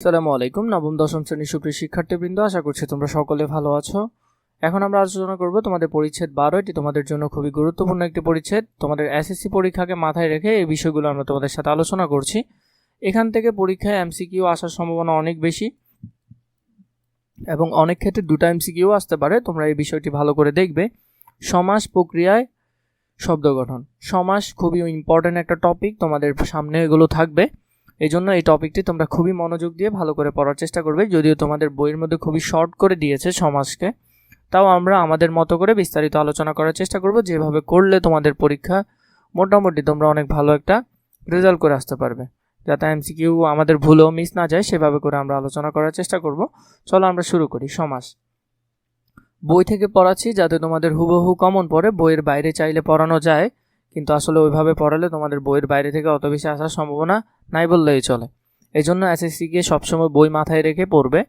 আসসালামু আলাইকুম, নবম, দশম শ্রেণির সুপ্রিয় শিক্ষার্থীবৃন্দ, আশা করছি তোমরা সকলে ভালো আছো। এখন আমরা আলোচনা করব তোমাদের পরিচ্ছেদ বারো এটি তোমাদের জন্য খুবই গুরুত্বপূর্ণ একটি পরিচ্ছেদ। তোমাদের এসএসসি পরীক্ষাকে মাথায় রেখে এই বিষয়গুলো আমরা তোমাদের সাথে আলোচনা করছি। এখান থেকে পরীক্ষায় এমসিকিউ আসার সম্ভাবনা অনেক বেশি এবং অনেক ক্ষেত্রে দুটো এমসিকিউ আসতে পারে। তোমরা এই বিষয়টি ভালো করে দেখবে। সমাস প্রক্রিয়ায় শব্দ গঠন। সমাস খুবই ইম্পর্ট্যান্ট একটা টপিক তোমাদের সামনে এগুলো থাকবে। এই জন্য এই টপিকটি তোমরা খুবই মনোযোগ দিয়ে ভালো করে পড়ার চেষ্টা করবে। যদিও তোমাদের বইয়ের মধ্যে খুবই শর্ট করে দিয়েছে সমাজকে, তাও আমরা আমাদের মতো করে বিস্তারিত আলোচনা করার চেষ্টা করব। যেভাবে করলে তোমাদের পরীক্ষা মোটামুটি তোমরা অনেক ভালো একটা রেজাল্ট করে আসতে পারবে। যাতে এমসিকিউ আমাদের ভুলও মিস না যায়, সেভাবে করে আমরা আলোচনা করার চেষ্টা করব। চলো আমরা শুরু করি, সমাস। বই থেকে পড়াচ্ছি যাতে তোমাদের হুবহু কমন পড়ে, বইয়ের বাইরে চাইলে পড়ানো যায়। কিন্তু আসলে ওইভাবে পড়ালে তোমাদের বইয়ের বাইরে থেকে অত বেশি আসার সম্ভাবনা নাই বললেই চলে। এই জন্য এসএসসিকে সবসময় বই মাথায় রেখে পড়বে।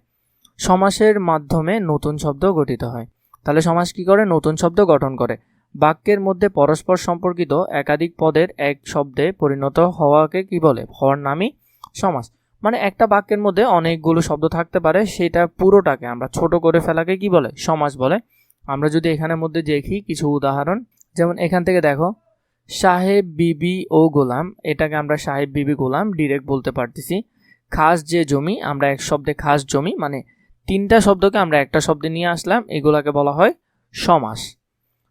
সমাসের মাধ্যমে নতুন শব্দ গঠিত হয়। তাহলে সমাস কি করে? নতুন শব্দ গঠন করে। বাক্যের মধ্যে পরস্পর সম্পর্কিত একাধিক পদের এক শব্দে পরিণত হওয়াকে কি বলে? হওয়ার নামই সমাস। মানে একটা বাক্যের মধ্যে অনেকগুলো শব্দ থাকতে পারে, সেটা পুরোটাকে আমরা ছোট করে ফেলাকে কি বলে? সমাস বলে। আমরা যদি এখানের মধ্যে দেখি কিছু উদাহরণ, যেমন এখান থেকে দেখো সাহেব বিবি ও গোলাম, এটাকে আমরা সাহেব বিবি গোলাম ডিরেক্ট বলতে পারতেছি। খাস যে জমি, আমরা এক শব্দে খাস জমি মানে তিনটা শব্দকে আমরা একটা শব্দে নিয়ে আসলাম, এগুলাকে বলা হয় সমাস।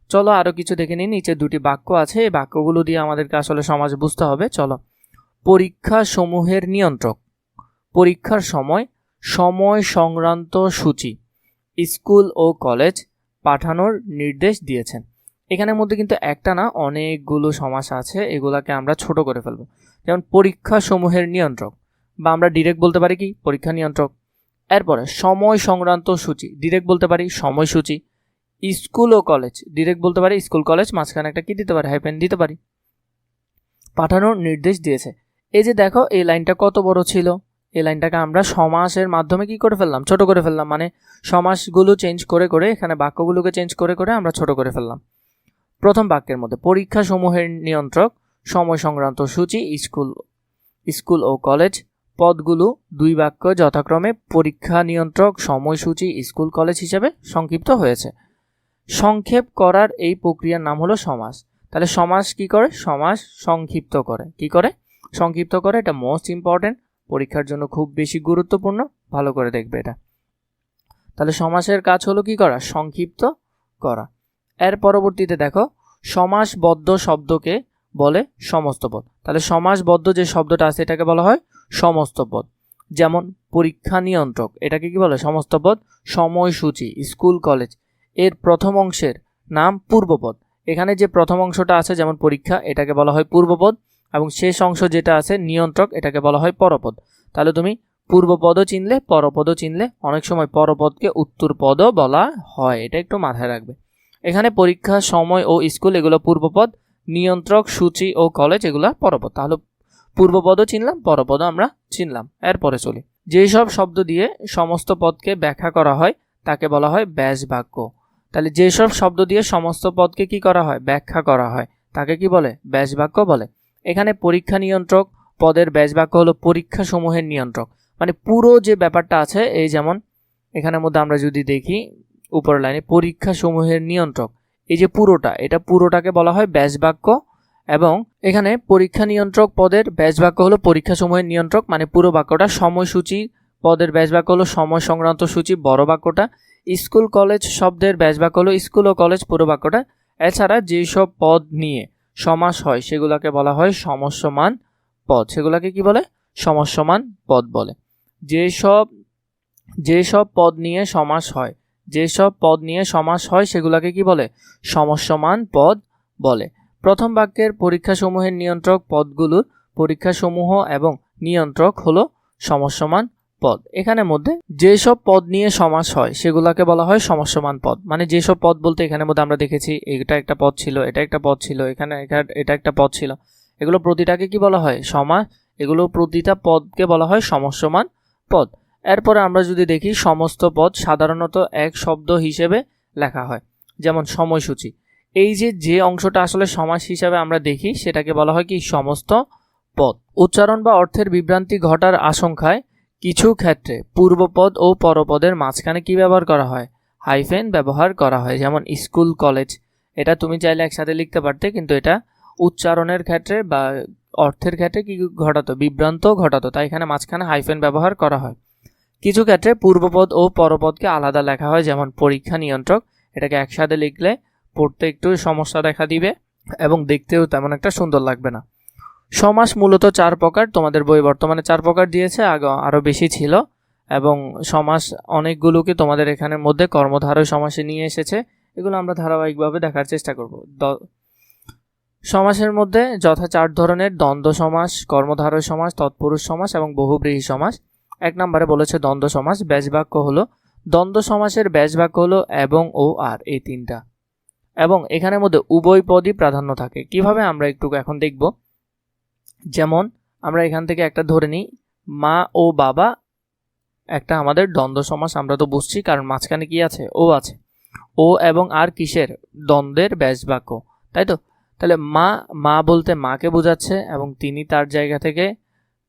চলো আরও কিছু দেখে নিই, নিচে দুটি বাক্য আছে, এই বাক্যগুলো দিয়ে আমাদেরকে আসলে সমাজ বুঝতে হবে, চলো। পরীক্ষা সমূহের নিয়ন্ত্রক। পরীক্ষার সময় সময় সংক্রান্ত সূচি। স্কুল ও কলেজ পাঠানোর নির্দেশ দিয়েছেন। এখানের মধ্যে কিন্তু একটা না অনেকগুলো সমাস আছে, এগুলাকে আমরা ছোট করে ফেলব। যেমন পরীক্ষা সমূহের নিয়ন্ত্রক, বা আমরা ডিরেক্ট বলতে পারি কি? পরীক্ষা নিয়ন্ত্রক। এরপরে সময় সংক্রান্ত সূচি ডিরেক্ট বলতে পারি সময়সূচি। স্কুল ও কলেজ ডিরেক্ট বলতে পারি স্কুল কলেজ মাঝখানে একটা কি দিতে পারি? হাইপেন দিতে পারি। পাঠানোর নির্দেশ দিয়েছে। এই যে দেখো, এই লাইনটা কত বড় ছিল? এই লাইনটাকে আমরা সমাসের মাধ্যমে কি করে ফেললাম? ছোট করে ফেললাম মানে সমাসগুলো চেঞ্জ করে করে, এখানে বাক্যগুলোকে চেঞ্জ করে করে আমরা ছোট করে ফেললাম। প্রথম বাক্যের মধ্যে পরীক্ষা সমূহের নিয়ন্ত্রক, সময় সংক্রান্ত সূচি, স্কুল স্কুল ও কলেজ, পদগুলো, দুই বাক্য যথাক্রমে, পরীক্ষা নিয়ন্ত্রক, সময়সূচি, স্কুল, কলেজ হিসেবে সংক্ষিপ্ত হয়েছে। সংক্ষেপ করার এই প্রক্রিয়ার নাম হলো সমাস। তাহলে সমাস কি করে? সমাস সংক্ষিপ্ত করে। কি করে? সংক্ষিপ্ত করে, এটা মোস্ট ইম্পর্টেন্ট পরীক্ষার জন্য খুব বেশি গুরুত্বপূর্ণ, ভালো করে দেখবে এটা। তাহলে সমাসের কাজ হলো কি করা? সংক্ষিপ্ত করা। এর পরবর্তীতে দেখো, সমাসবদ্ধ শব্দকে বলে সমস্ত পদ তাহলে সমাসবদ্ধ যে শব্দটা আছে, এটাকে বলা হয় সমস্ত পদ যেমন পরীক্ষা নিয়ন্ত্রক, এটাকে কি বলে? সমস্ত পদ সময়সূচি, স্কুল, কলেজ। এর প্রথম অংশের নাম পূর্বপদ। এখানে যে প্রথম অংশটা আছে, যেমন পরীক্ষা, এটাকে বলা হয় পূর্বপদ। এবং শেষ অংশ যেটা আছে, নিয়ন্ত্রক, এটাকে বলা হয় পরপদ। তাহলে তুমি পূর্বপদও চিনলে, পরপদও চিনলে, অনেক সময় পরপদকে উত্তর পদও বলা হয়। এটা একটু মাথায় রাখবে। এখানে পরীক্ষা সময় ও স্কুল এগুলো পূর্বপদ, নিয়ন্ত্রক, সূচি ও কলেজ এগুলো পরপদ। তাহলে পূর্বপদও চিনলাম, পরপদও আমরা চিনলাম। এরপরে চলি। যেসব শব্দ দিয়ে সমস্ত পদকে ব্যাখ্যা করা হয়, তাকে বলা হয় ব্যাস বাক্য। তাহলে যেসব শব্দ দিয়ে সমস্ত পদকে কি করা হয়? ব্যাখ্যা করা হয়। তাকে কি বলে? ব্যাস বাক্য বলে। এখানে পরীক্ষা নিয়ন্ত্রক পদের ব্যাস বাক্য হলো পরীক্ষা সমূহের নিয়ন্ত্রক। মানে পুরো যে ব্যাপারটা আছে, এই যেমন এখানের মধ্যে আমরা যদি দেখি উপরের লাইনে পরীক্ষা সমূহের নিয়ন্ত্রক। এই যে পুরোটা, এটা পুরোটাকে বলা হয় ব্যাস বাক্য এবং এখানে পরীক্ষা নিয়ন্ত্রক পদের ব্যাস বাক্য হলো পরীক্ষা সমূহের নিয়ন্ত্রক মানে পুরো বাক্যটা সময়সূচি পদের ব্যাস বাক্য হলো সময় সংক্রান্ত সূচি, বড় বাক্যটা। স্কুল, কলেজ শব্দের ব্যাস বাক্য হলো স্কুল ও কলেজ পুরো বাক্যটা। এছাড়া যেসব পদ নিয়ে সমাস হয়, সেগুলোকে বলা হয় সমস্যমান পদ। সেগুলোকে কি বলে? সমস্যমান পদ বলে। যেসব যেসব পদ নিয়ে সমাস হয় যেসব পদ নিয়ে সমাস হয় সেগুলোকে কি বলে? সমস্যমান পদ বলে। প্রথম বাক্যের পরীক্ষাসমূহের নিয়ন্ত্রক পদগুলোর পরীক্ষাসমূহ এবং নিয়ন্ত্রক হলো সমস্যমান পদ। এখানে মধ্যে যেসব পদ নিয়ে সমাস হয় সেগুলোকে বলা হয় সমস্যমান পদ। মানে যেসব পদ বলতে এখানের মধ্যে আমরা দেখেছি, এটা একটা পদ ছিল, এটা একটা পদ ছিল, এখানে এটা একটা পদ ছিল। এগুলো প্রতিটাকে কি বলা হয়? সমাস এগুলো প্রতিটা পদকে বলা হয় সমস্যমান পদ। এরপরে আমরা যদি দেখি, সমস্ত পদ সাধারণত এক শব্দ হিসেবে লেখা হয়, যেমন সময়সূচি। এই যে যে অংশটা আসলে সমাস হিসাবে আমরা দেখি, সেটাকে বলা হয় কি? সমস্ত পদ। উচ্চারণ বা অর্থের বিভ্রান্তি ঘটার আশঙ্কায় কিছু ক্ষেত্রে পূর্বপদ ও পরপদের মাঝখানে কি ব্যবহার করা হয়? হাইফেন ব্যবহার করা হয়, যেমন স্কুল, কলেজ। এটা তুমি চাইলে একসাথে লিখতে পারতে, কিন্তু এটা উচ্চারণের ক্ষেত্রে বা অর্থের ক্ষেত্রে কি ঘটাতো? বিভ্রান্ত ঘটাতো, তাই এখানে মাঝখানে হাইফেন ব্যবহার করা হয়। কিছু ক্ষেত্রে পূর্বপদ ও পরপদকে আলাদা লেখা হয়, যেমন পরীক্ষা নিয়ন্ত্রক, এটাকে একসাথে লিখলে পড়তে একটু সমস্যা দেখা দিবে এবং দেখতেও তেমন একটা সুন্দর লাগবে না। সমাস মূলত চার প্রকার, তোমাদের বই বর্তমানে চার প্রকার দিয়েছে, আগে আরও বেশি ছিল এবং সমাস অনেকগুলোকে তোমাদের এখানের মধ্যে কর্মধারয় সমাসে নিয়ে এসেছে, এগুলো আমরা ধারাবাহিকভাবে দেখার চেষ্টা করব। সমাসের মধ্যে যথা চার ধরনের, দ্বন্দ্ব সমাস, কর্মধারয় সমাস, তৎপুরুষ সমাস এবং বহুব্রীহী সমাস। এক নম্বরে বলেছে দ্বন্দ্ব সমাস ব্যাস বাক্য হলো দ্বন্দ্ব সমাসের ব্যাস বাক্য হলো এবং ও আর, এই তিনটা। এবং এখানের মধ্যে উভয় পদই প্রাধান্য থাকে। কীভাবে আমরা একটু এখন দেখব? যেমন আমরা এখান থেকে একটা ধরে নিই, মা ও বাবা একটা আমাদের দ্বন্দ্ব সমাস, আমরা তো বুঝছি, কারণ মাঝখানে কি আছে? ও আছে। ও এবং আর কিসের? দ্বন্দ্বের ব্যাস বাক্য তাই তো? তাহলে মা মা বলতে মাকে বোঝাচ্ছে এবং তিনি তার জায়গা থেকে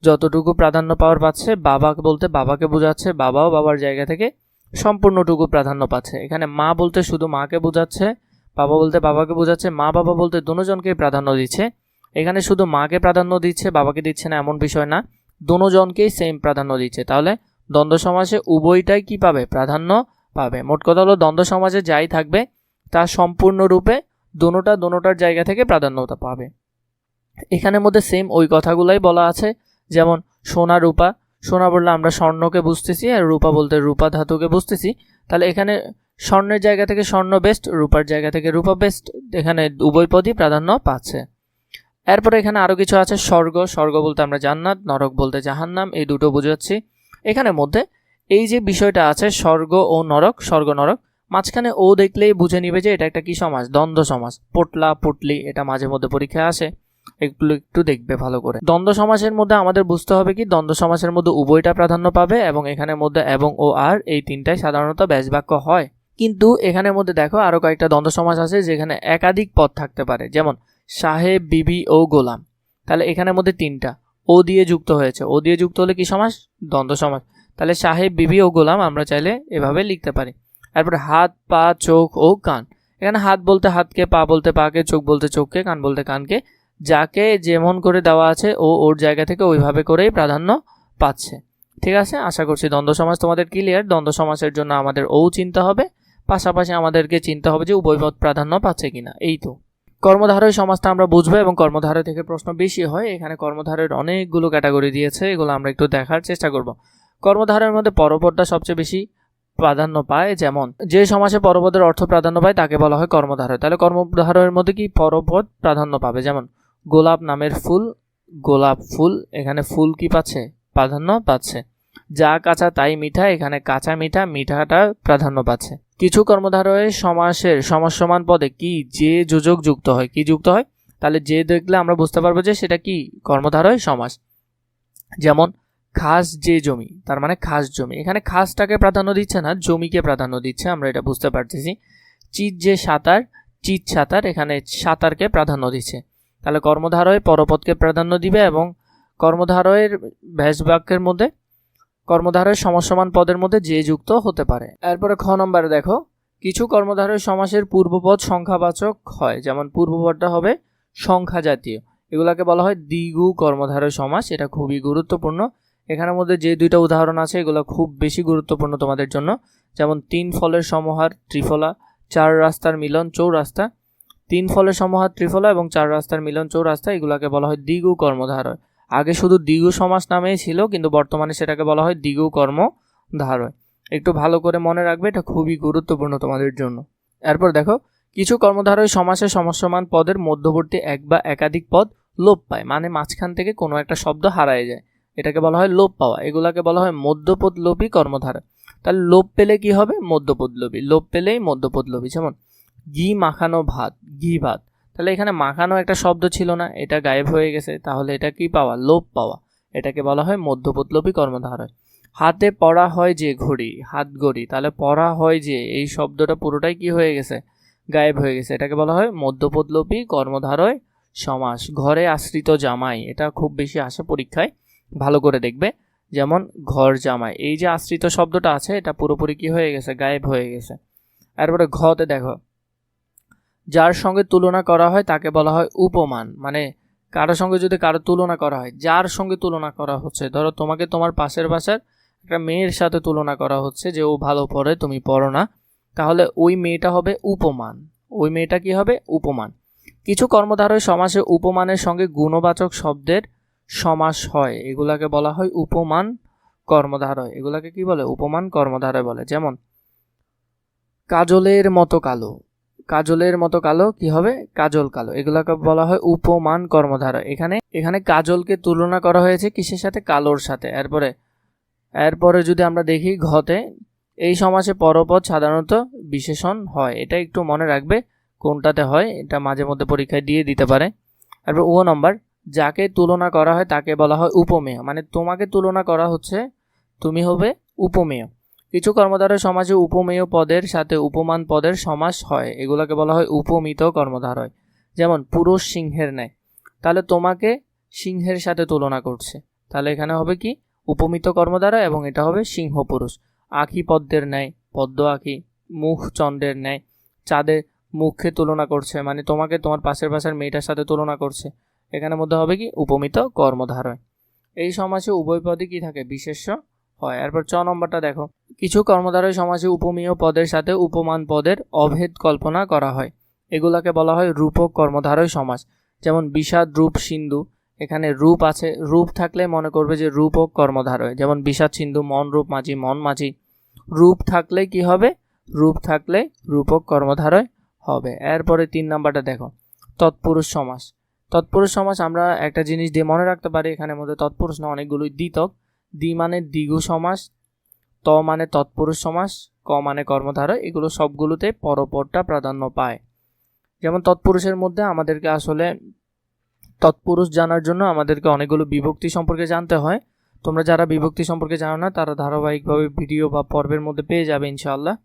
যতটুকু প্রাধান্য পাওয়ার পাচ্ছে, বাবাকে বলতে বাবাকে বোঝাচ্ছে, বাবাও বাবার জায়গা থেকে সম্পূর্ণটুকু প্রাধান্য পাচ্ছে। এখানে মা বলতে শুধু মাকে বোঝাচ্ছে, বাবা বলতে বাবাকে বোঝাচ্ছে, মা বাবা বলতে দুজনকেই প্রাধান্য দিচ্ছে। এখানে শুধু মাকে প্রাধান্য দিচ্ছে, বাবাকে দিচ্ছে না, এমন বিষয় না। দুজনকেই সেম প্রাধান্য দিচ্ছে। তাহলে দ্বন্দ্ব সমাজে উভয়টাই কি পাবে? প্রাধান্য পাবে। মোট কথা হলো দ্বন্দ্ব সমাজে যাই থাকবে, তা সম্পূর্ণরূপে দোনোটা দোনোটার জায়গা থেকে প্রাধান্যতা পাবে। এখানের মধ্যে সেম ওই কথাগুলাই বলা আছে। যেমন সোনা রূপা, সোনা বললে আমরা স্বর্ণকে বুঝতেছি আর রূপা বলতে রূপা ধাতুকে বুঝতেছি। তাহলে এখানে স্বর্ণের জায়গা থেকে স্বর্ণ বেস্ট রূপার জায়গা থেকে রূপা বেস্ট এখানে উভয় পদই প্রাধান্য পাচ্ছে। এরপরে এখানে আরও কিছু আছে, স্বর্গ স্বর্গ বলতে আমরা জান্নাত, নরক বলতে জাহান্নাম, এই দুটো বুঝাচ্ছি। এখানের মধ্যে এই যে বিষয়টা আছে, স্বর্গ ও নরক, স্বর্গ, নরক, মাঝখানে ও দেখলেই বুঝে নিবে যে এটা একটা কি সমাজ? দ্বন্দ্ব সমাজ। পোটলা, পুটলি, এটা মাঝে মধ্যে পরীক্ষায় আসে। এগুলো একটু দেখবে ভালো করে। দ্বন্দ্ব সমাসের মধ্যে আমাদের বুঝতে হবে কি, দ্বন্দ্ব সমাসের মধ্যে উভয়টা প্রাধান্য পাবে এবং এখানের মধ্যে এবং ও আর এই তিনটাই সাধারণত ব্যাসবাক্য হয়। কিন্তু এখানের মধ্যে দেখো আরও কয়েকটা দ্বন্দ্ব সমাজ আছে যেখানে একাধিক পদ থাকতে পারে। যেমন সাহেব, বিবি ও গোলাম। তাহলে এখানের মধ্যে তিনটা। ও দিয়ে যুক্ত হয়েছে। ও দিয়ে যুক্ত হলে কি সমাজ দ্বন্দ্ব সমাজ তাহলে সাহেব, বিবি ও গোলাম আমরা চাইলে এভাবে লিখতে পারি। তারপরে হাত, পা, চোখ ও কান। এখানে হাত বলতে হাতকে, পা বলতে পাকে, চোখ বলতে চোখকে, কান বলতে কানকে। যাকে যেমন করে দেওয়া আছে, ও ওর জায়গা থেকে ওইভাবে করেই প্রাধান্য পাচ্ছে। ঠিক আছে? আশা করছি দ্বন্দ্ব সমাজ তোমাদের ক্লিয়ার দ্বন্দ্ব সমাজের জন্য আমাদের ও চিন্তা হবে। পাশাপাশি আমাদেরকে চিন্তা হবে যে উভয়পদ প্রাধান্য পাচ্ছে কিনা। এই তো। কর্মধারয় সমাজটা আমরা বুঝব এবং কর্মধারয় থেকে প্রশ্ন বেশি হয়। এখানে কর্মধারয়ের অনেকগুলো ক্যাটাগরি দিয়েছে, এগুলো আমরা একটু দেখার চেষ্টা করব। কর্মধারয়ের মধ্যে পরপদটা সবচেয়ে বেশি প্রাধান্য পায়, যেমন যে সমাজে পরপদের অর্থ প্রাধান্য পায়, তাকে বলা হয় কর্মধারয়। তাহলে কর্মধারয়ের মধ্যে কি পরপদ প্রাধান্য পাবে? যেমন গোলাপ নামের ফুল, গোলাপ ফুল, এখানে ফুল কি পাচ্ছে? প্রাধান্য পাচ্ছে। যা কাঁচা তাই মিঠা, এখানে কাঁচা মিঠা, মিঠাটা প্রাধান্য পাচ্ছে। কিছু কর্মধারয়ে সমাসের সমাস সমান পদে কি যে যোজক যুক্ত হয়, কি যুক্ত হয়? তাহলে যে দেখলে আমরা বুঝতে পারব যে সেটা কি? কর্মধারয় সমাস। যেমন খাস যে জমি, তার মানে খাস জমি। এখানে খাসটাকে প্রাধান্য দিচ্ছে না, জমিকে প্রাধান্য দিচ্ছে, আমরা এটা বুঝতে পারতেছি। চিত যে সাঁতার, চিত সাঁতার, এখানে সাঁতারকে প্রাধান্য দিচ্ছে। তাহলে কর্মধারয় পরপদকে প্রাধান্য দিবে এবং কর্মধারয়ের ব্যাস বাক্যের মধ্যে, কর্মধারয় সমসমান পদের মধ্যে যে যুক্ত হতে পারে। এরপরে খ নম্বরে দেখো, কিছু কর্মধারয় সমাসের পূর্বপদ সংখ্যাবাচক হয়, যেমন পূর্বপদটা হবে সংখ্যা জাতীয় এগুলাকে বলা হয় দ্বিগু কর্মধারয় সমাস, এটা খুবই গুরুত্বপূর্ণ। এখানের মধ্যে যে দুইটা উদাহরণ আছে, এগুলো খুব বেশি গুরুত্বপূর্ণ তোমাদের জন্য। যেমন তিন ফলের সমাহার ত্রিফলা, চার রাস্তার মিলন, চৌরাস্তা তিন ফলের সমাহার ত্রিফলা এবং চার রাস্তার মিলন চৌরাস্তা, এগুলাকে বলা হয় দ্বিগু কর্মধারয়। আগে শুধু দ্বিগু সমাস নামেই ছিল, কিন্তু বর্তমানে সেটাকে বলা হয় দ্বিগু কর্মধারয়। একটু ভালো করে মনে রাখবে, এটা খুবই গুরুত্বপূর্ণ তোমাদের জন্য। এরপর দেখো, কিছু কর্মধারয় সমাসের সমস্যমান পদের মধ্যবর্তী এক বা একাধিক পদ লোপ পায় মানে মাঝখান থেকে কোনো একটা শব্দ হারায় যায়। এটাকে বলা হয় লোপ পাওয়া, এগুলাকে বলা হয় মধ্যপদ লোপী কর্মধারা তাহলে লোপ পেলে কি হবে? মধ্যপদ লোপী লোপ পেলেই মধ্যপদ লোপী যেমন ঘি মাখানো ভাত, ঘি ভাত। তাহলে এখানে মাখানো একটা শব্দ ছিল না, এটা গায়েব হয়ে গেছে, তাহলে এটা কি পাওয়া? লোপ পাওয়া। এটাকে বলা হয় মধ্যপদলোপী কর্মধারয়। হাতে পড়া হয় যে ঘড়ি, হাত ঘড়ি তাহলে পড়া হয় যে, এই শব্দটা পুরোটাই কি হয়ে গেছে? গায়েব হয়ে গেছে। এটাকে বলা হয় মধ্যপদলোপী কর্মধারয় সমাস, ঘরে আশ্রিত জামাই। এটা খুব বেশি আসে পরীক্ষায়, ভালো করে দেখবে। যেমন, ঘর জামাই। এই যে আশ্রিত শব্দটা আছে, এটা পুরোপুরি কি হয়ে গেছে? গায়েব হয়ে গেছে। এরপরে ঘতে দেখো। যার সঙ্গে তুলনা করা হয় তাকে বলা হয় উপমান। মানে কারোর সঙ্গে যদি কারও তুলনা করা হয়, যার সঙ্গে তুলনা করা হচ্ছে, ধরো তোমাকে তোমার পাশের বাসার একটা মেয়ের সাথে তুলনা করা হচ্ছে যে ও ভালো পড়ে, তুমি পড়ো না, তাহলে ওই মেয়েটা হবে উপমান। ওই মেয়েটা কি হবে? উপমান। কিছু কর্মধারয় সমাসে উপমানের সঙ্গে গুণবাচক শব্দের সমাস হয়। এগুলাকে বলা হয় উপমান কর্মধারয়। এগুলাকে কি বলে? উপমান কর্মধারয় বলে। যেমন, কাজলের মতো কালো। কাজলের মতো কালো, কি হবে? কাজল কালো। এগুলোকে বলা হয় উপমান কর্মধারা। এখানে এখানে কাজলকে তুলনা করা হয়েছে কিসের সাথে? কালোর সাথে। এরপরে এরপরে যদি আমরা দেখি ঘতে, এই সমাসে পরপদ সাধারণত বিশেষণ হয়। এটা একটু মনে রাখবে কোনটাতে হয়। এটা মাঝে মধ্যে পরীক্ষায় দিয়ে দিতে পারে। তারপর ও নম্বর, যাকে তুলনা করা হয় তাকে বলা হয় উপমেয়। মানে তোমাকে তুলনা করা হচ্ছে, তুমি হবে উপমেয়। কিছু কর্মধারয় সমাজে উপমেয় পদের সাথে উপমান পদের সমাস হয়। এগুলোকে বলা হয় উপমিত কর্মধারয় যেমন, পুরুষ সিংহের ন্যায়। তাহলে তোমাকে সিংহের সাথে তুলনা করছে। তাহলে এখানে হবে কি? উপমিত কর্মধারয় এবং এটা হবে সিংহ পুরুষ। আখি পদ্মের ন্যায়, পদ্ম আখি, মুখ চন্দ্রের ন্যায়। চাঁদের মুখে তুলনা করছে মানে তোমাকে তোমার পাশের পাশের মেয়েটার সাথে তুলনা করছে। এখানের মধ্যে হবে কি? উপমিত কর্মধারয় এই সমাজে উভয় পদে কি থাকে? বিশেষ্য হয়। এরপর চ নম্বরটা দেখো। কিছু কর্মধারয় সমাজে উপমেয় পদের সাথে উপমান পদের অভেদ কল্পনা করা হয়। এগুলাকে বলা হয় রূপক কর্মধারয় সমাজ। যেমন বিষাদ রূপ সিন্ধু, এখানে রূপ আছে, রূপ থাকলে মনে করবে যে রূপক কর্মধারয়। যেমন বিষাদ সিন্ধু, মন রূপ মাঝি, মন মাঝি। রূপ থাকলে কি হবে? রূপ থাকলে রূপক কর্মধারয় হবে। এরপরে তিন নাম্বারটা দেখো। তৎপুরুষ সমাস তৎপুরুষ সমাস আমরা একটা জিনিস দিয়ে মনে রাখতে পারি, এখানের মধ্যে তৎপুরুষ না অনেকগুলোই দ্বিতক। দ্বি মানে দ্বিগু সমাস, ত মানে তৎপুরুষ সমাস, ক মানে কর্মধারয়, এগুলো সবগুলোতে পরপরটা প্রাধান্য পায়। যেমন তৎপুরুষের মধ্যে আমাদেরকে আসলে তৎপুরুষ জানার জন্য আমাদেরকে অনেকগুলো বিভক্তি সম্পর্কে জানতে হয়। তোমরা যারা বিভক্তি সম্পর্কে জানো না, তারা ধারাবাহিকভাবে ভিডিও বা পর্বের মধ্যে পেয়ে যাবে ইনশাআল্লাহ।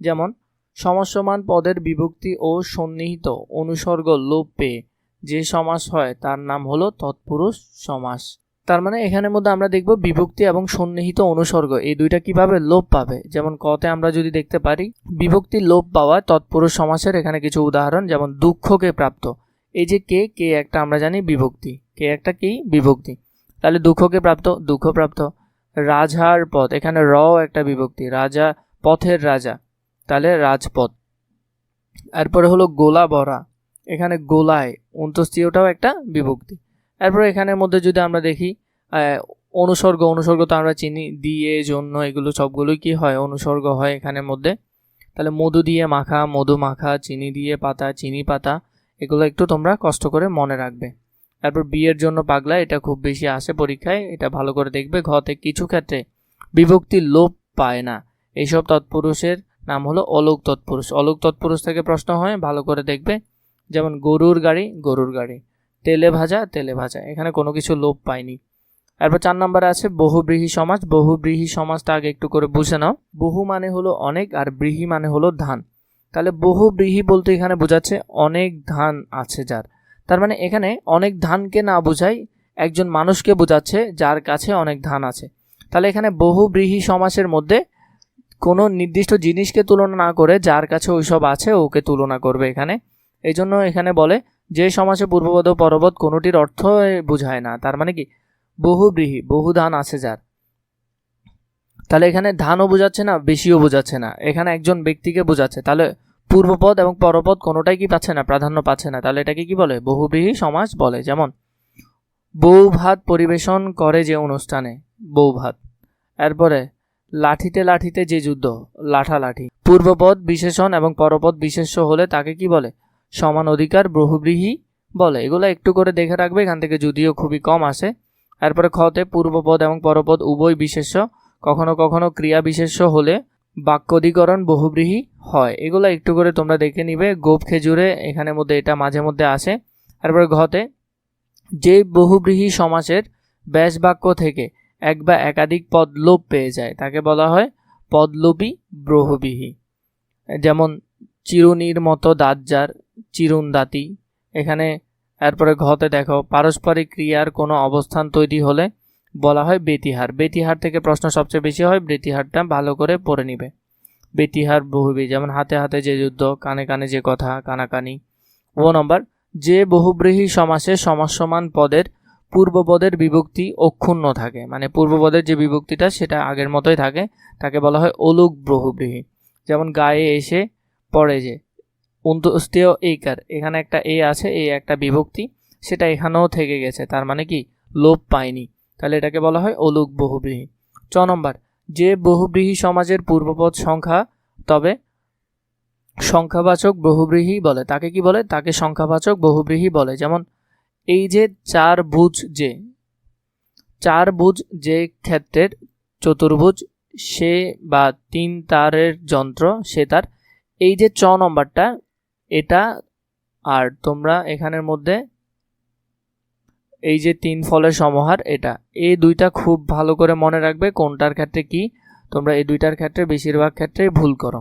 যেমন সমস্যমান পদের বিভক্তি ও সন্নিহিত অনুসর্গ লোপ পেয়ে যে সমাস হয়, তার নাম হলো তৎপুরুষ সমাস। তার মানে এখানের মধ্যে আমরা দেখব বিভক্তি এবং সন্নিহিত অনুসর্গ। এই দুইটা কীভাবে লোপ পাবে? যেমন কতে আমরা যদি দেখতে পারি, বিভক্তি লোপ পাওয়া তৎপুরুষ সমাসের এখানে কিছু উদাহরণ, যেমন দুঃখকে প্রাপ্ত। এই যে কে কে একটা আমরা জানি বিভক্তি। কে একটা কি? বিভক্তি। তাহলে দুঃখকে প্রাপ্ত দুঃখপ্রাপ্ত রাজার পথ, এখানে র একটা বিভক্তি, রাজা পথের রাজা। তাহলে রাজপথ। এরপরে হলো গোলা বরা এখানে গোলায় অন্তস্তীয়টাও একটা বিভক্তি। এরপরে এখানের মধ্যে যদি আমরা দেখি অনুসর্গ অনুসর্গ তো আমরা চিনি, দিয়ে, জন্য, এগুলো সবগুলোই কি হয়? অনুসর্গ হয় এখানের মধ্যে। তাহলে মধু দিয়ে মাখা, মধু মাখা, চিনি দিয়ে পাতা, চিনি পাতা, এগুলো একটু তোমরা কষ্ট করে মনে রাখবে। তারপর বিয়ের জন্য পাগলা, এটা খুব বেশি আসে পরীক্ষায়, এটা ভালো করে দেখবে। ঘতে কিছু ক্ষেত্রে বিভক্তি লোপ পায় না। এইসব তৎপুরুষের নাম হলো অলোক তৎপুরুষ। অলোক তৎপুরুষ থেকে প্রশ্ন হয়, ভালো করে দেখবে। যেমন গরুর গাড়ি গরুর গাড়ি। তেলে ভাজা তেলে ভাজা। এখানে কোনো কিছু লোপ পায়নি এরপর চার নম্বরে আছে বহুব্রীহি সমাজ। বহুব্রীহি সমাজটা আগে একটু করে বুঝে নাও। বহু মানে হলো অনেক আর ব্রীহি মানে হলো ধান। তাহলে বহু ব্রীহি বলতে এখানে বোঝাচ্ছে অনেক ধান আছে যার। তার মানে এখানে অনেক ধানকে না বোঝাই একজন মানুষকে বোঝাচ্ছে যার কাছে অনেক ধান আছে। তাহলে এখানে বহু ব্রীহি সমাসের মধ্যে কোনো নির্দিষ্ট জিনিসকে তুলনা না করে যার কাছে ওইসব আছে ওকে তুলনা করবে এখানে। এই জন্য এখানে বলে যে সমাসে পূর্ববদ পরবত কোনোটির অর্থ বোঝায় না, তার মানে কি? বহুব্রীহি বহু ধান আছে যার। তাহলে এখানে ধানও বোঝাচ্ছে না, বেশিও বোঝাচ্ছে না। এখানে একজন ব্যক্তিকে বোঝাচ্ছে। তাহলে পূর্বপদ এবং পরপদ কোনোটাই কি পাচ্ছে না, প্রাধান্য পাচ্ছে না? তাহলে এটাকে কি বলে? বহুব্রীহি সমাজ বলে। যেমন বউ ভাত পরিবেশন করে যে অনুষ্ঠানে বউ ভাত এরপরে, লাঠিতে লাঠিতে যে যুদ্ধ লাঠা লাঠি পূর্বপদ বিশেষণ এবং পরপদ বিশেষ্য হলে তাকে কি বলে? সমান অধিকার বহুব্রীহি বলে। এগুলো একটু করে দেখে রাখবে, এখান থেকে যদিও খুবই কম আসে। এরপরে খতে পূর্বপদ এবং পরপদ উভয় বিশেষ্য, কখনো কখনো ক্রিয়া বিশেষ্য হলে বাক্যধিকরণ বহুব্রীহি হয়। এগুলো একটু করে তোমরা দেখে নিবে। গোপ খেজুরে এখানের মধ্যে এটা মাঝে মধ্যে আসে। তারপরে ঘতে যে বহুব্রীহি সমাসের ব্যাস বাক্য থেকে এক বা একাধিক পদ লোপ পেয়ে যায়, তাকে বলা হয় পদলোপী ব্রহবিহী যেমন চিরুনির মতো দাঁতজার চিরুন দাঁতি এখানে এরপরে ঘতে দেখো, পারস্পরিক ক্রিয়ার কোনো অবস্থান তৈরি হলে বলা হয় বেতিহার। বেতিহার থেকে প্রশ্ন সবচেয়ে বেশি হয়, বেতিহারটা ভালো করে পড়ে নিবে। বেতিহার বহুব্রীহি যেমন হাতে হাতে যে যুদ্ধ, কানে কানে যে কথা, কানাকানি। ও নম্বর, যে বহুব্রীহি সমাসে সমাসমান পদের পূর্বপদের বিভক্তি অক্ষুণ্ণ থাকে। মানে পূর্বপদের যে বিভক্তিটা, সেটা আগের মতোই থাকে। তাকে বলা হয় অলুক বহুব্রীহি। যেমন গায়ে এসে পড়ে যে অন্ত্যেয় এইকার। এখানে একটা এ আছে এই একটা বিভক্তি, সেটা এখানেও থেকে গেছে। তার মানে কি? লোপ পায়নি। তাহলে এটাকে বলা হয় অলুক বহুব্রীহি। চ নম্বর, যে বহুব্রীহি সমাজের পূর্বপদ সংখ্যা, তবে সংখ্যাবাচক বহুব্রীহি বলে। তাকে কি বলে? তাকে সংখ্যাবাচক বহুব্রীহি বলে। যেমন, এই যে চার ভুজ যে, চার ভুজ যে ক্ষেত্রের চতুর্ভুজ, সে বা তিন তারের যন্ত্র, সে তার, এই যে চ নম্বরটা এটা আর তোমরা এখানের মধ্যে এই যে তিন ফলের সমাহার এটা। এই দুইটা খুব ভালো করে মনে রাখবে কোনটার ক্ষেত্রে কি। তোমরা এই দুইটার ক্ষেত্রে বেশিরভাগ ক্ষেত্রেই ভুল করো।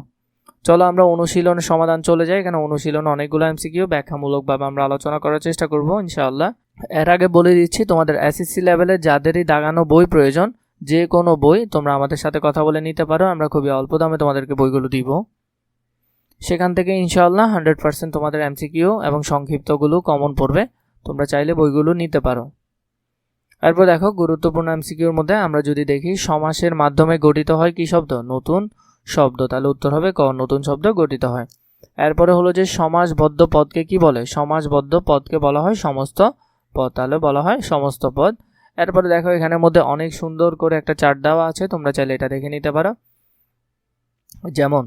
চলো আমরা অনুশীলন সমাধান চলে যাই, এখানে অনুশীলন অনেকগুলো এমসিকিউ ব্যাখ্যামূলকভাবে আমরা আলোচনা করার চেষ্টা করব, ইনশাআল্লাহ। এর আগে বলে দিচ্ছি, তোমাদের এসএসসি লেভেলে যাদেরই দাগানো বই প্রয়োজন যে কোনো বই তোমরা আমাদের সাথে কথা বলে নিতে পারো, আমরা খুবই অল্প দামে তোমাদেরকে বইগুলো দিব। সেখান থেকে ইনশাআল্লাহ হান্ড্রেড পার্সেন্ট তোমাদের এমসিকিউ এবং সংক্ষিপ্তগুলো কমন পড়বে। তোমরা চাইলে বইগুলো নিতে পারো। এরপর দেখো, গুরুত্বপূর্ণ এমসিকিউর মধ্যে আমরা যদি দেখি, সমাসের মাধ্যমে গঠিত হয় কি শব্দ? নতুন শব্দ। তাহলে উত্তর হবে ক, নতুন শব্দ গঠিত হয়। এরপরে হলো যে সমাজবদ্ধ পদকে কি বলে? সমাজবদ্ধ পদকে বলা হয় সমস্ত পদ। তাহলে বলা হয় সমস্ত পদ। এরপরে দেখো, এখানের মধ্যে অনেক সুন্দর করে একটা চার্ট দেওয়া আছে, তোমরা চাইলে এটা দেখে নিতে পারো। যেমন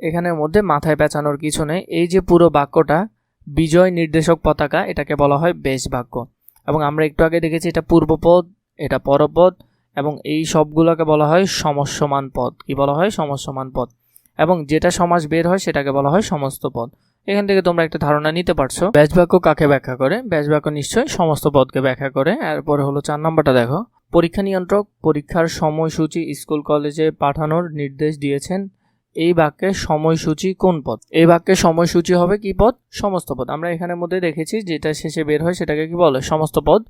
এখানের মধ্যে মাথায় পেঁচানোর কিছু নেই। এই যে পুরো বাক্যটা, বিজয় নির্দেশক পতাকা, এটাকে বলা হয় বেশ বাক্য এবং আমরা একটু আগে দেখেছি এটা পূর্বপদ এটা পরপদ এবং এই সবগুলোকে বলা হয় সমস্যমান পদ। কি বলা হয়? সমস্যমান পদ। এবং যেটা সমাজ বের হয়, সেটাকে বলা হয় সমস্ত পদ। এখান থেকে তোমরা একটা ধারণা নিতে পারছ। ব্যাস বাক্য কাকে ব্যাখ্যা করে? ব্যাস বাক্য নিশ্চয়ই সমস্ত পদকে ব্যাখ্যা করে। এরপরে হলো চার নম্বরটা দেখো। পরীক্ষা নিয়ন্ত্রক পরীক্ষার সময়সূচি স্কুল কলেজে পাঠানোর নির্দেশ দিয়েছেন এই বাক্যের সময়সূচি কোন পদ? এই বাক্যের সময়সূচি হবে কি পদ? সমস্ত পদ। আমরা এখানের মধ্যে দেখেছি, যেটা শেষে বের হয় সেটাকে কি বলে? সমস্ত পদ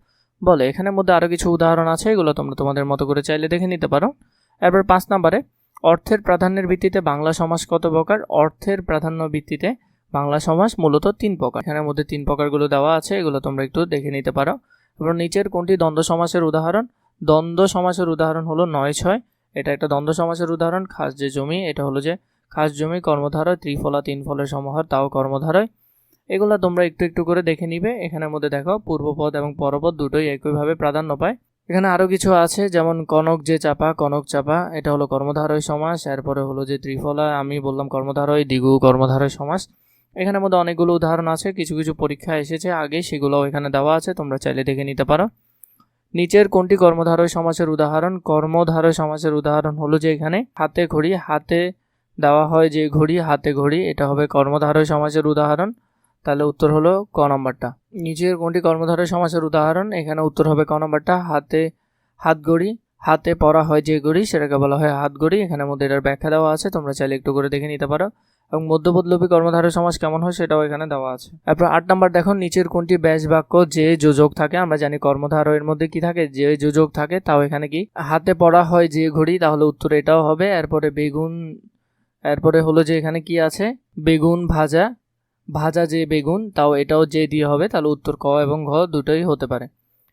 বলে। এখানের মধ্যে আরও কিছু উদাহরণ আছে, এগুলো তোমরা তোমাদের মতো করে চাইলে দেখে নিতে পারো। এরপর পাঁচ নম্বরে, অর্থের প্রাধান্যের ভিত্তিতে বাংলা সমাজ কত প্রকার? অর্থের প্রাধান্য ভিত্তিতে বাংলা সমাজ মূলত তিন প্রকার। এখানের মধ্যে তিন প্রকারগুলো দেওয়া আছে, এগুলো তোমরা একটু দেখে নিতে পারো। এবার নিচের কোনটি দ্বন্দ্ব সমাসের উদাহরণ? দ্বন্দ্ব সমাসের উদাহরণ হলো নয় ছয়। এটা একটা দ্বন্দ্ব সমাসের উদাহরণ। খাস যে জমি, এটা হলো যে খাস জমি কর্মধারয় ত্রিফলা তিন ফলের সমাহার, তাও কর্মধারয়। এগুলো তোমরা একটু একটু করে দেখে নিবে। এখানের মধ্যে দেখো, পূর্বপদ এবং পরপদ দুটোই একইভাবে প্রাধান্য পায়। এখানে আরও কিছু আছে, যেমন কনক যে চাপা, কনক চাপা, এটা হলো কর্মধারয় সমাস। এরপরে হলো যে ত্রিফলা, আমি বললাম কর্মধারয় দিগু কর্মধারয় সমাস। এখানের মধ্যে অনেকগুলো উদাহরণ আছে, কিছু কিছু পরীক্ষা এসেছে আগে, সেগুলোও এখানে দেওয়া আছে, তোমরা চাইলে দেখে নিতে পারো। নিচের কোনটি কর্মধারয় সমাসের উদাহরণ? কর্মধারয় সমাসের উদাহরণ হলো যে এখানে হাতে ঘড়ি, হাতে দেওয়া হয় যে ঘড়ি, হাতে ঘড়ি, এটা হবে কর্মধারয় সমাসের উদাহরণ। তাহলে উত্তর হলো ক নম্বরটা। নিচের কোনটি কর্মধারয় সমাসের উদাহরণ? এখানে উত্তর হবে ক নম্বরটা, হাতে হাত ঘড়ি, হাতে পরা হয় যে ঘড়ি, সেটাকে বলা হয় হাত ঘড়ি। এখানের মধ্যে এটার ব্যাখ্যা দেওয়া আছে, তোমরা চাইলে একটু করে দেখে নিতে পারো। এবং মধ্যপদলোপী কর্মধারয় সমাজ কেমন হয় সেটাও এখানে দেওয়া আছে। তারপর আট নম্বর দেখো নিচের কোনটি ব্যাস বাক্য, যে যোজক থাকে, আমরা জানি কর্মধারয়ের মধ্যে কি থাকে, যে যোজক থাকে, তাও এখানে কি? হাতে পড়া হয় যে ঘড়ি, তাহলে উত্তর এটাও হবে। এরপরে বেগুন, এরপরে হলো যে এখানে কি আছে? বেগুন ভাজা ভাজা যে বেগুন, তাও এটাও যে দিয়ে হবে, তাহলে উত্তর ক এবং ঘ দুটোই হতে পারে।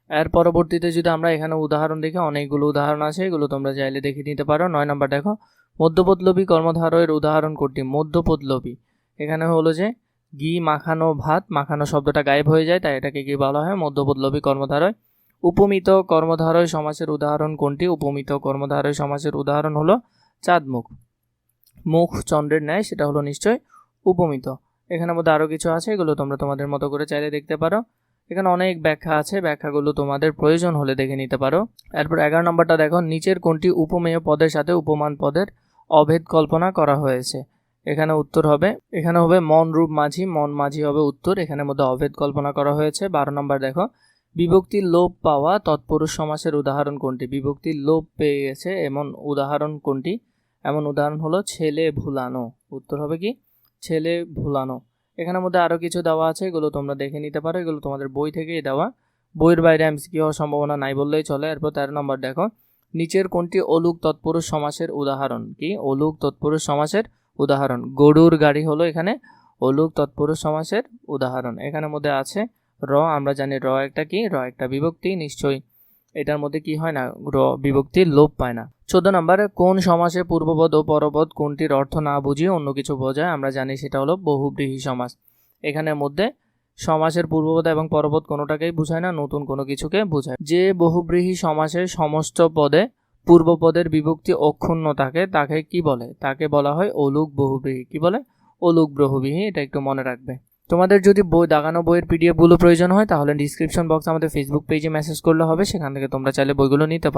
এর পরবর্তীতে যদি আমরা এখানে উদাহরণ দেখি, অনেকগুলো উদাহরণ আছে, এগুলো তোমরা চাইলে দেখে নিতে পারো। নয় নাম্বার দেখো মধ্যপদলোপী কর্মধারয়ের উদাহরণ কোনটি মধ্যপদলবী এখানে হলো যে ঘি মাখানো ভাত, মাখানো শব্দটা গায়েব হয়ে যায়, তাই এটাকে কি বলা হয় মধ্যপদলবী কর্মধারয়। উপমিত কর্মধারয় সমাসের উদাহরণ কোনটি? উপমিত কর্মধারয় সমাসের উদাহরণ হলো চাঁদমুখ। মুখ চন্দ্রের ন্যায়, সেটা হলো নিশ্চয় উপমিত। এখানের মধ্যে আরও কিছু আছে, এগুলো তোমরা তোমাদের মতো করে চাইলে দেখতে পারো। এখানে অনেক ব্যাখ্যা আছে, ব্যাখ্যাগুলো তোমাদের প্রয়োজন হলে দেখে নিতে পারো। এরপর এগারো নম্বরটা দেখো, নিচের কোনটি উপমেয় পদের সাথে উপমান পদের অভেদ কল্পনা করা হয়েছে। এখানে উত্তর হবে, এখানে হবে মন রূপ মাঝি, মন মাঝি হবে উত্তর। এখানের মধ্যে অভেদ কল্পনা করা হয়েছে। বারো নম্বর দেখো, বিভক্তির লোপ পাওয়া তৎপুরুষ সমাসের উদাহরণ কোনটি? বিভক্তির লোপ পেয়ে গেছে এমন উদাহরণ কোনটি? এমন উদাহরণ হলো ছেলে ভুলানো। উত্তর হবে কি? ছেলে ভুলানো। এখানের মধ্যে আরও কিছু দেওয়া আছে, এগুলো তোমরা দেখে নিতে পারো। এগুলো তোমাদের বই থেকেই দেওয়া। বইয়ের বাইরে এমসিকি হওয়ার সম্ভাবনা নাই বললেই চলে। এরপর তেরো নম্বর দেখো নিচের কোনটি অলুক তৎপুরুষ সমাসের উদাহরণ? কি? অলুক তৎপুরুষ সমাসের উদাহরণ। গরুর গাড়ি হলো এখানে অলুক তৎপুরুষ সমাসের উদাহরণ। এখানের মধ্যে আছে র, আমরা জানি র একটা কি? র একটা বিভক্তি, নিশ্চয়ই এটার মধ্যে কি হয় না? র বিভক্তি লোপ পায় না। চোদ্দ নম্বরে, কোন সমাসে পূর্বপদ ও পরপদ কোনটির অর্থ না বুঝিয়ে অন্য কিছু বোঝায়? আমরা জানি সেটা হলো বহুব্রীহি সমাস। এখানের মধ্যে সমাসের পূর্বপদ এবং পরপদ কোনোটাকেই বোঝায় না, নতুন কোনো কিছুকে বোঝায়। যে বহুব্রীহি সমাসের সমস্ত পদে পূর্বপদের বিভক্তি অক্ষুণ্ণ থাকে, তাকে কি বলে? তাকে বলা হয় অলুক বহুব্রীহি। কি বলে? অলুক বহুব্রীহি এটা একটু মনে রাখবে। তোমাদের যদি বই, দাগানো বইয়ের পিডিএফগুলো প্রয়োজন হয়, তাহলে ডিসক্রিপশন বক্স আমাদের ফেসবুক পেজে মেসেজ করলে হবে, সেখান থেকে তোমরা চাইলে বইগুলো নিতে পারো।